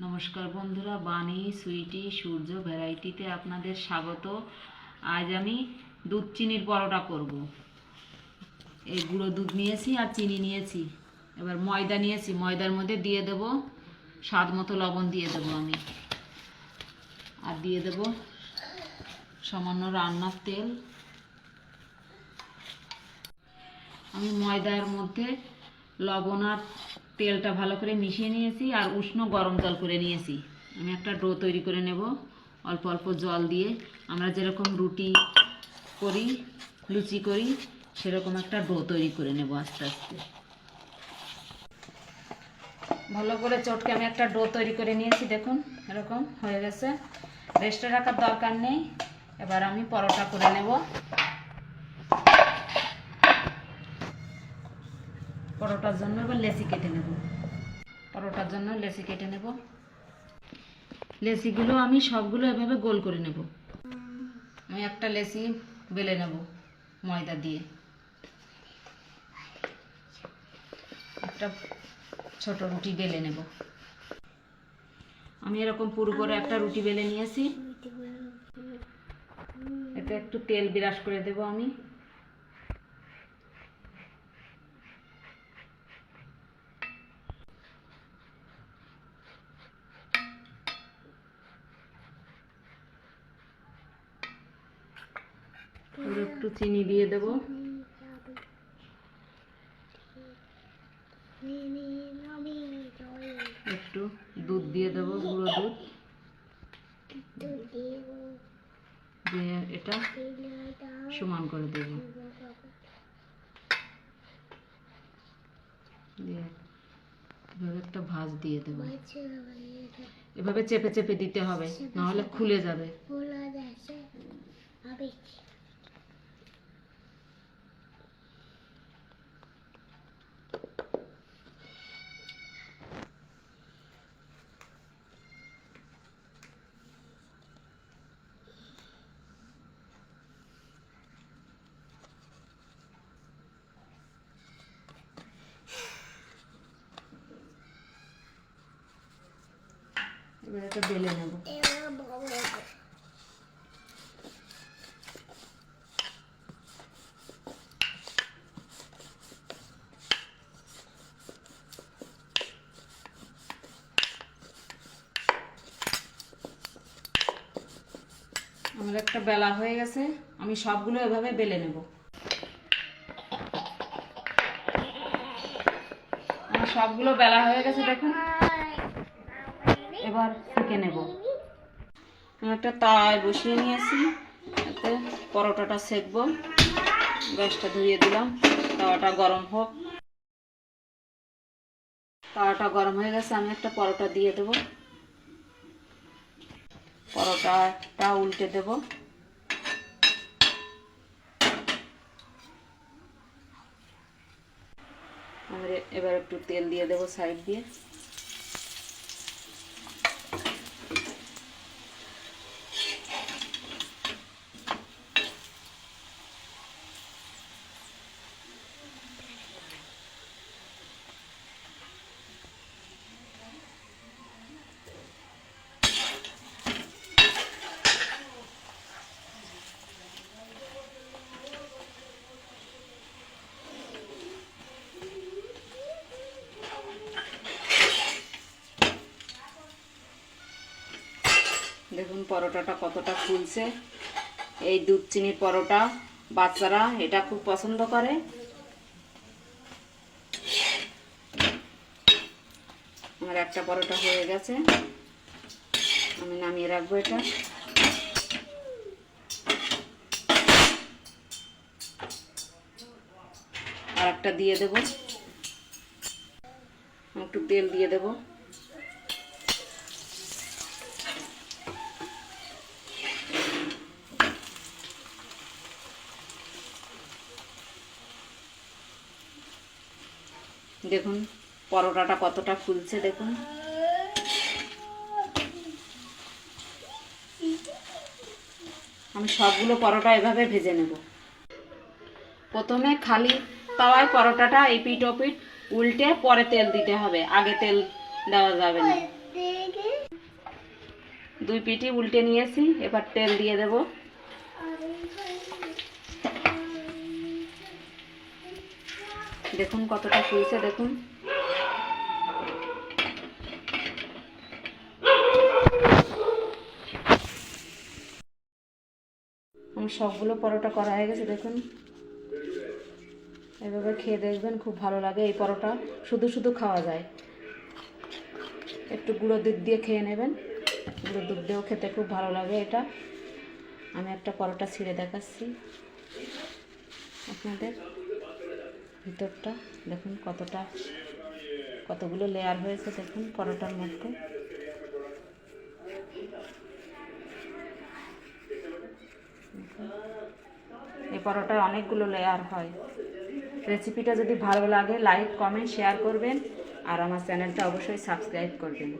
নমস্কার বন্ধুরা, বাণী, সুইটি, সূর্য ভ্যারাইটিতে আপনাদের স্বাগত। আজ আমি দুধ চিনির পরোটা করব। এই গুঁড়ো দুধ নিয়েছি আর চিনি নিয়েছি। এবার ময়দা নিয়েছি, ময়দার মধ্যে দিয়ে দেব, স্বাদ মতো লবণ দিয়ে দেব আমি। আর দিয়ে দেব সামান্য রান্নার তেল। আমি ময়দার মধ্যে লবণ আর তেলটা ভালো করে মিশিয়ে নিয়েছি আর উষ্ণ গরম জল করে নিয়েছি। আমি একটা ডো তৈরি করে নেব, অল্প অল্প জল দিয়ে। আমরা যেরকম রুটি করি, লুচি করি, সেরকম একটা ডো তৈরি করে নেব আস্তে আস্তে। ভালো করে চটকে আমি একটা ডো তৈরি করে নিয়েছি, দেখুন, এরকম হয়ে গেছে। রেস্টে রাখার দরকার নেই। এবার আমি পরোটা করে নেব। পরোটার জন্য এবার লেসি কেটে নেব। পরোটার জন্য লেসি কেটে নেব। লেসিগুলো আমি সবগুলো এভাবে গোল করে নেব। আমি একটা লেসি বেলে নেব ময়দা দিয়ে। একটা ছোট রুটি বেলে নেব। আমি এরকম পুরো করে একটা রুটি বেলে নিয়েছি। এতে একটু তেল বিরাস করে দেব আমি আর একটু চিনি দিয়ে দেব। একটু দুধ দিয়ে দেবো, গুঁড়ো দুধ। দিয়ে এটা সমান করে দেব। একটা ভাঁজ দিয়ে দেবো। এভাবে চেপে চেপে দিতে হবে, নাহলে খুলে যাবে। এবার এটা বেলে নেব। আমার একটা বেলা হয়ে গেছে, আমি সবগুলো এভাবে বেলে নেব। আমার সবগুলো বেলা হয়ে গেছে দেখুন। এবার সেঁকে নেব। আমি একটা তাওয়ায় বসিয়ে নিয়েছি, এতে পরোটাটা সেকবো। গ্যাসটা ধুয়ে দিলাম, তাওয়াটা গরম হোক। তাওয়াটা গরম হয়ে গেছে, আমি একটা পরোটা দিয়ে দেব। পরোটাটা উল্টে দেব। এবার একটু তেল দিয়ে দেবো সাইড দিয়ে। দেখুন পরোটাটা কতটা ফুলছে। এই দুধ চিনির পরোটা, বাচ্চারা এটা খুব পছন্দ করে। আমার একটা পরোটা হয়ে গেছে। আমি নামিয়ে রাখব এটা। আর একটা দিয়ে দেব। একটু তেল দিয়ে দেবো। দেখুন, পরোটাটা কতটা ফুলছে, দেখুন। আমি সবগুলো পরোটা এভাবে ভেজে নেব। প্রথমে খালি তাওয়ায় পরোটাটা এপিট ওপিট উল্টে পরে তেল দিতে হবে। আগে তেল দেওয়া যাবে না। দুই পিটি উল্টে নিয়েছি, এবার তেল দিয়ে দেব। দেখুন কতটা ফুলছে, দেখুন। আমার সবগুলো পরোটা করা হয়ে গেছে, দেখুন। এভাবে খেয়ে দেখবেন খুব ভালো লাগে এই পরোটা, শুধু শুধু খাওয়া যায়। একটু গুঁড়ো দুধ দিয়ে খেয়ে নেবেন। গুঁড়ো দুধ দিয়েও খেতে খুব ভালো লাগে এটা। আমি একটা পরোটা ছিঁড়ে দেখাচ্ছি আপনাদের। ভিতরটা, দেখুন কতটা, কতগুলো লেয়ার হয়েছে, দেখুন পরোটার মধ্যে। এই পরোটায় অনেকগুলো লেয়ার হয়। রেসিপিটা যদি ভালো লাগে লাইক কমেন্ট শেয়ার করবেন। আর আমার চ্যানেলটা অবশ্যই সাবস্ক্রাইব করবেন।